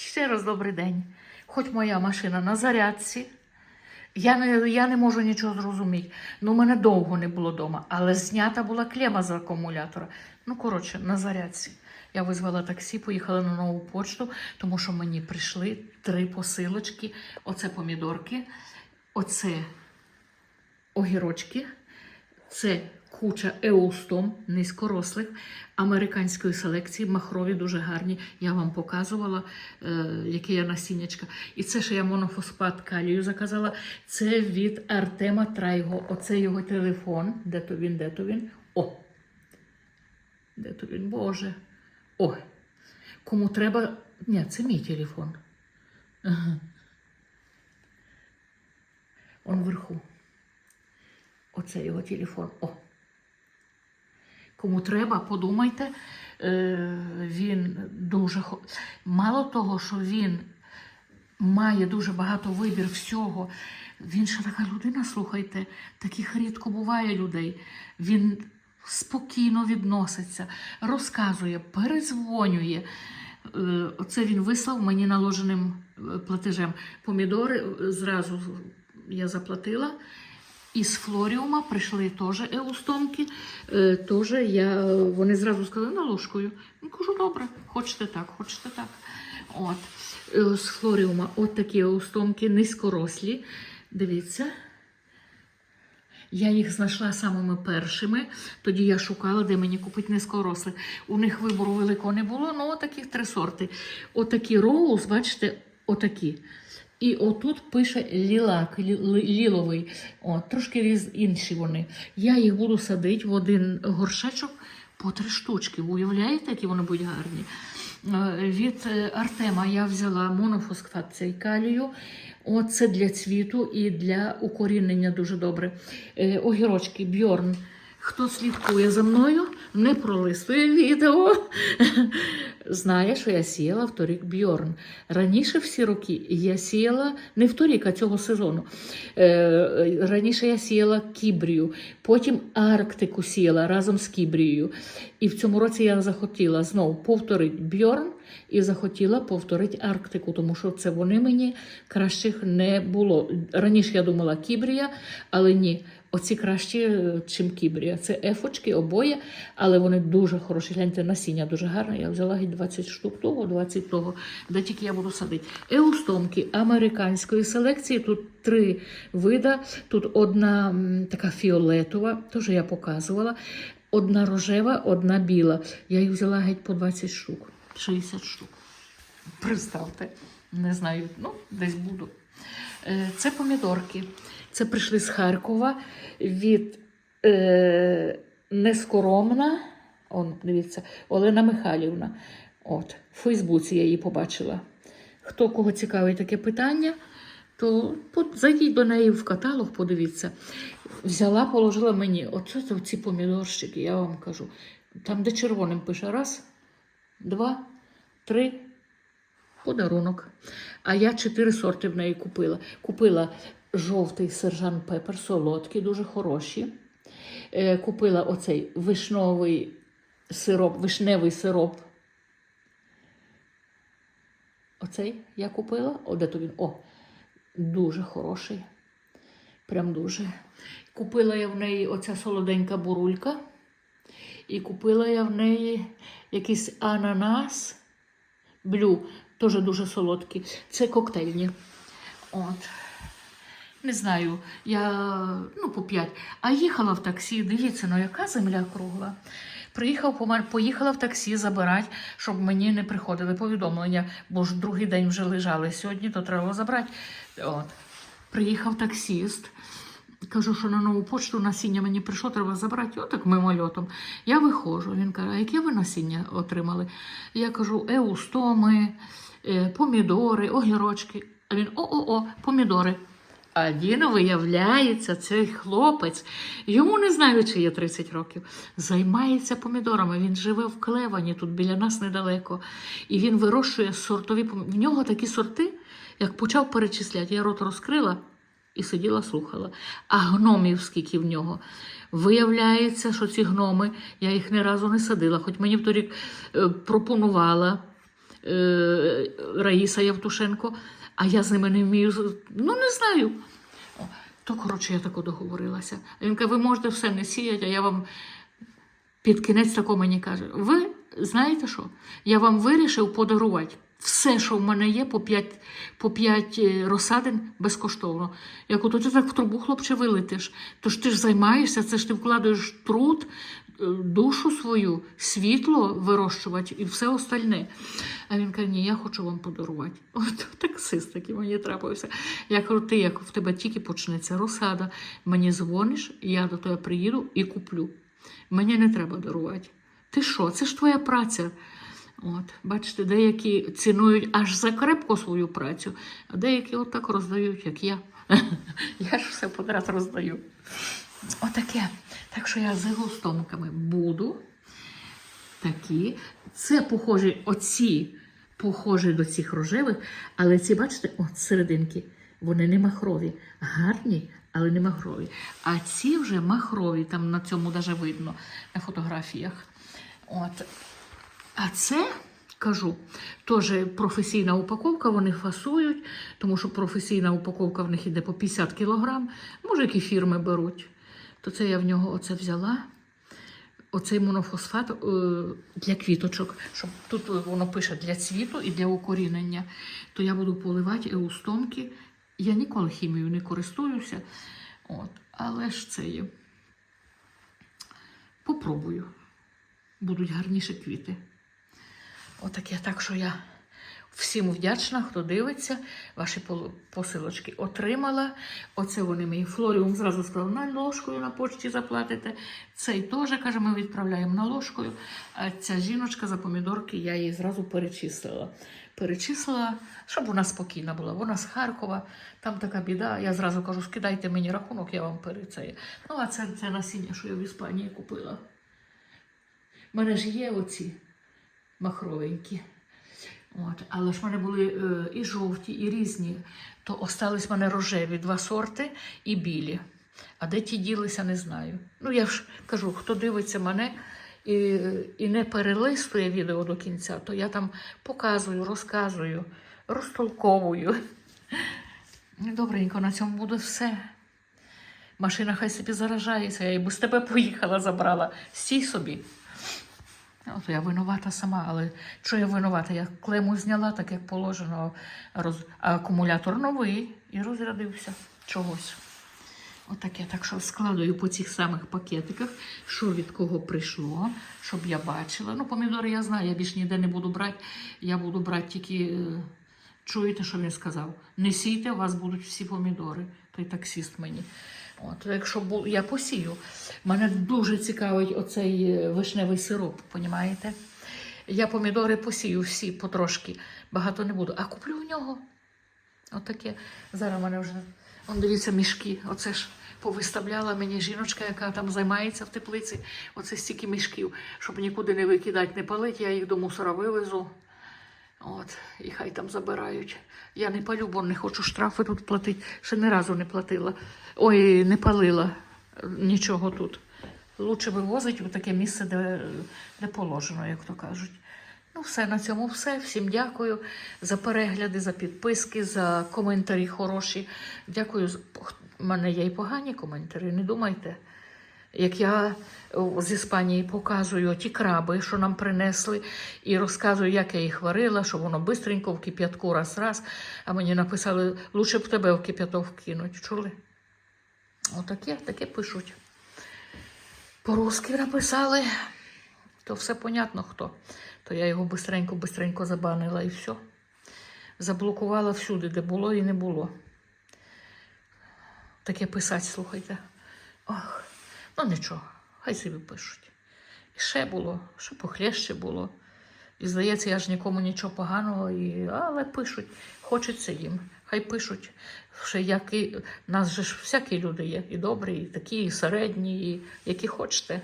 Ще раз добрий день. Хоч моя машина на зарядці. Я не, я не можу нічого зрозуміти. Ну, мене довго не було вдома, але знята була клема з акумулятора. Ну, коротше, на зарядці. Я визвала таксі, поїхала на нову почту, тому що мені прийшли три посилочки. Оце помідорки, оце огірочки, це куча еустом низькорослих американської селекції, махрові, дуже гарні. Я вам показувала, е, яке я насіннячка. І це ще я монофосфат калію заказала. Це від Артема Трайго. Оце його телефон. Де то він, де то він? О! Де то він, Боже? О! Кому треба. Ні, це мій телефон. Ага. Он вверху. Оце його телефон. О. Кому треба, подумайте. Е, він дуже мало того, що він має дуже багато вибір всього. Він ще така людина, слухайте, таких рідко буває людей. Він спокійно відноситься, розказує, перезвонює. Е, Оце він вислав мені наложеним е, платежем. Помідори зразу я заплатила. Із Флоріума прийшли теж еустомки. Е, теж я, вони зразу сказали на ложкою. Ну, кажу, добре, хочете так, хочете так. От. Е, З Флоріума от такі еустомки низькорослі. Дивіться. Я їх знайшла самими першими. Тоді я шукала, де мені купити низькорослих. У них вибору великого не було, ну отаких три сорти. Отакі роуз, бачите, отакі. І отут пише лілак, ліловий. О, трошки різ інші вони. Я їх буду садити в один горшечок по три штучки. Уявляєте, які вони будуть гарні? Е, Від е, Артема я взяла монофосфат цей калію. О, це для цвіту і для укорінення дуже добре. Е, огірочки Бьорн. Хто слідкує за мною, не пролистує відео. Знає, що я сіяла в торік Бьорн. Раніше всі роки я сіяла не в торік, а цього сезону. Е, раніше я сіяла кібрію, потім Арктику сіяла разом з кібрією. І в цьому році я захотіла знову повторити Бьорн і захотіла повторити Арктику, тому що це вони мені кращих не було. Раніше я думала кібрія, але ні. Оці кращі, е, чим кібрія. Це ефочки обоє, але вони дуже хороші. Гляньте, насіння дуже гарне. Я взяла геть 20 штук того, 20 того, де тільки я буду садити. Еустомки американської селекції. Тут три вида. Тут одна така фіолетова, теж я показувала. Одна рожева, одна біла. Я їх взяла геть по 20 штук, 60 штук. Представте, не знаю, ну, десь буду. Е, Це помідорки. Це прийшли з Харкова від е, Нескоромна. Он, дивіться, Олена Михайлівна. От, в Фейсбуці я її побачила. Хто кого цікавить таке питання, то зайдіть до неї в каталог, подивіться. Взяла, положила мені. Оце ці помідорщики, я вам кажу. Там, де червоним пише раз, два, три, подарунок. А я чотири сорти в неї купила. Купила жовтий сержант пепер, солодкі, дуже хороші. Е, купила оцей вишновий сироп, вишневий сироп. Оцей я купила. О, де то він? О, дуже хороший. Прям дуже. Купила я в неї оця солоденька бурулька. І купила я в неї якийсь ананас. Блю, теж дуже солодкий. Це коктейльні. От. Не знаю, я ну, по п'ять. А їхала в таксі, дивіться, ну яка земля кругла. Приїхав, поїхала в таксі забирати, щоб мені не приходили повідомлення, бо ж другий день вже лежали сьогодні, то треба забрати. От. Приїхав таксіст. Кажу, що на нову почту насіння мені прийшло, треба забрати. Отак мимольотом. Я виходжу. Він каже, а яке ви насіння отримали? Я кажу, еустоми, е, помідори, огірочки. А він о-о-о, помідори. А він, виявляється, цей хлопець, йому не знаю, чи є 30 років, займається помідорами. Він живе в Клевані, тут біля нас недалеко. І він вирощує сортові помідори. В нього такі сорти, як почав перечисляти, я рот розкрила і сиділа, слухала. А гномів скільки в нього. Виявляється, що ці гноми, я їх ні разу не садила, хоч мені вторік е, пропонувала. е, Раїса Явтушенко, а я з ними не вмію. Ну, не знаю. То, коротше, я тако договорилася. Він каже, ви можете все не сіяти, а я вам під кінець тако мені каже: ви знаєте що? Я вам вирішив подарувати все, що в мене є, по 5, по 5 е, розсадин безкоштовно. Я кажу, то ти так в трубу, хлопче, вилетиш. Тож ти ж займаєшся, це ж ти вкладаєш труд, е, душу свою, світло вирощувати і все остальне. А він каже, ні, я хочу вам подарувати. От таксист такий мені трапився. Я кажу, ти як в тебе тільки почнеться розсада, мені дзвониш, я до тебе приїду і куплю. Мені не треба дарувати. Ти що? Це ж твоя праця. От, бачите, деякі цінують аж за крепко свою працю, а деякі отак роздають, як я. Я ж все подряд роздаю. Отаке. Так що я з густомками буду. Такі. Це похожі, оці похожі до цих рожевих, але ці, бачите, от серединки, вони не махрові. Гарні, але не махрові. А ці вже махрові, там на цьому навіть видно на фотографіях. От. А це, кажу, теж професійна упаковка, вони фасують, тому що професійна упаковка в них іде по 50 кг. Може, які фірми беруть. То це я в нього оце взяла. Оцей монофосфат е, для квіточок, щоб тут воно пише для цвіту і для укорінення, то я буду поливати еустомки. Я ніколи хімією не користуюся. От, але ж це є. Попробую. Будуть гарніші квіти. Отаке. Так що я всім вдячна, хто дивиться. Ваші посилочки отримала. Оце вони мої флоріум зразу сказав, на ложкою на почті заплатите. Цей теж, каже, ми відправляємо на ложкою. А ця жіночка за помідорки я її зразу перечислила. Перечислила, щоб вона спокійна була. Вона з Харкова, там така біда. Я зразу кажу, скидайте мені рахунок, я вам перецею. Ну, а це, це насіння, що я в Іспанії купила. У мене ж є оці махровенькі. От, але ж в мене були е, і жовті, і різні. То остались в мене рожеві два сорти і білі. А де ті ділися, не знаю. Ну, я ж кажу, хто дивиться мене і, і не перелистує відео до кінця, то я там показую, розказую, розтолковую. Добренько, на цьому буде все. Машина хай собі заражається, я і без тебе поїхала, забрала. Стій собі. Я винувата сама, але що я винувата? Я клему зняла, так як положено, роз... акумулятор новий і розрядився чогось. Отаке. Так що складую по цих самих пакетиках, що від кого прийшло, щоб я бачила. Ну, помідори я знаю, я більш ніде не буду брати. Я буду брати тільки. е, Чуєте, що він сказав? Не сійте, у вас будуть всі помідори. Той таксіст мені. От, якщо бу... я посію, мене дуже цікавить оцей е, вишневий сироп, понімаєте? Я помідори посію всі потрошки, багато не буду, а куплю в нього. Отаке. Зараз в мене вже, он дивіться, мішки. Оце ж повиставляла мені жіночка, яка там займається в теплиці. Оце стільки мішків, щоб нікуди не викидати, не палити, я їх до мусора вивезу. От, і хай там забирають. Я не палю, бо не хочу штрафи тут платити. Ще ні разу не платила. Ой, не палила нічого тут. Лучше вивозить в таке місце, де, де положено, як то кажуть. Ну, все, на цьому все. Всім дякую за перегляди, за підписки, за коментарі хороші. Дякую. У мене є і погані коментарі, не думайте. Як я з Іспанії показую ті краби, що нам принесли, і розказую, як я їх варила, що воно бистренько в кип'ятку раз-раз. А мені написали, лучше б тебе в кип'яток вкинуть. Чули? Отаке, таке пишуть. По-русски написали, то все понятно хто. То я його бистренько-бистренько забанила і все. Заблокувала всюди, де було і не було. Таке писати, слухайте. Ох, ну нічого, хай собі пишуть. І ще було, ще похлеще було. І здається, я ж нікому нічого поганого, і... але пишуть, хочеться їм. Хай пишуть. Ще які... Нас же ж всякі люди є, і добрі, і такі, і середні, і які хочете.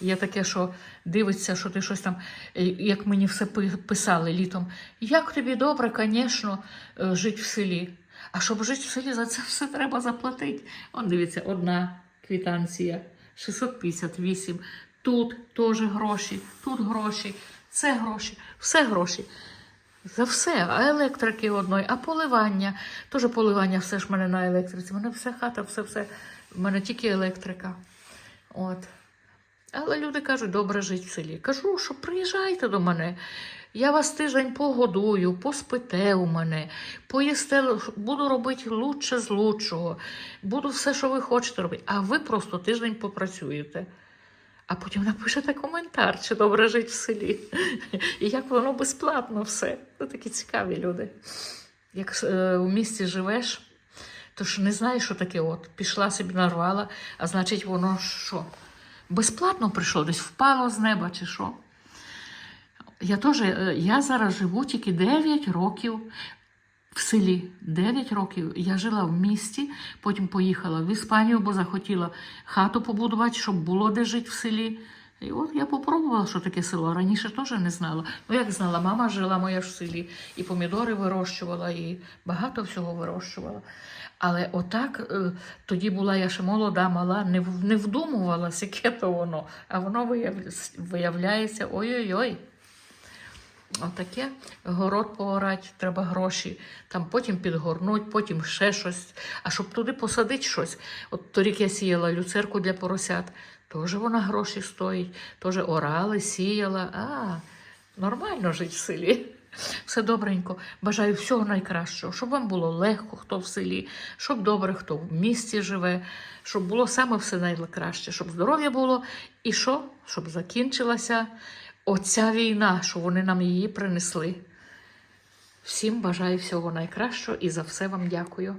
Є таке, що дивиться, що ти щось там, е, як мені все писали літом. Як тобі добре, звісно, жити в селі. А щоб жити в селі, за це все треба заплатити. Он дивіться, одна квитанція 658. Тут теж гроші, тут гроші, це гроші, все гроші. За все, а електрики одної, а поливання. Теж поливання все ж в мене на електриці. У мене вся хата, все, все. В мене тільки електрика. От. Але люди кажуть, добре жити в селі. Кажу, що приїжджайте до мене. Я вас тиждень погодую, поспите у мене, поїсте, буду робити лучше з лучшого, буду все, що ви хочете робити. А ви просто тиждень попрацюєте. А потім напишете коментар, чи добре жити в селі. І як воно безплатно все. Це такі цікаві люди. Як е, у місті живеш, то ж не знаєш, що таке от. Пішла собі нарвала, а значить, воно що? Безплатно прийшло, десь впало з неба чи що. Я теж, е, я зараз живу тільки 9 років в селі. 9 років. Я жила в місті, потім поїхала в Іспанію, бо захотіла хату побудувати, щоб було де жити в селі. І от я попробувала, що таке село. Раніше теж не знала. Ну, як знала, мама жила моя в селі, і помідори вирощувала, і багато всього вирощувала. Але отак, е, тоді була я ще молода, мала, не, не вдумувалася, яке то воно. А воно виявляється, ой-ой-ой. Отаке город поорати, треба гроші, там потім підгорнуть, потім ще щось. А щоб туди посадити щось. От торік я сіяла люцерку для поросят, теж вона гроші стоїть, теж орали, сіяла. А, нормально жити в селі. Все добренько. Бажаю всього найкращого, щоб вам було легко, хто в селі, щоб добре, хто в місті живе, щоб було саме все найкраще, щоб здоров'я було і що? Щоб закінчилася оця війна, що вони нам її принесли. Всім бажаю всього найкращого і за все вам дякую.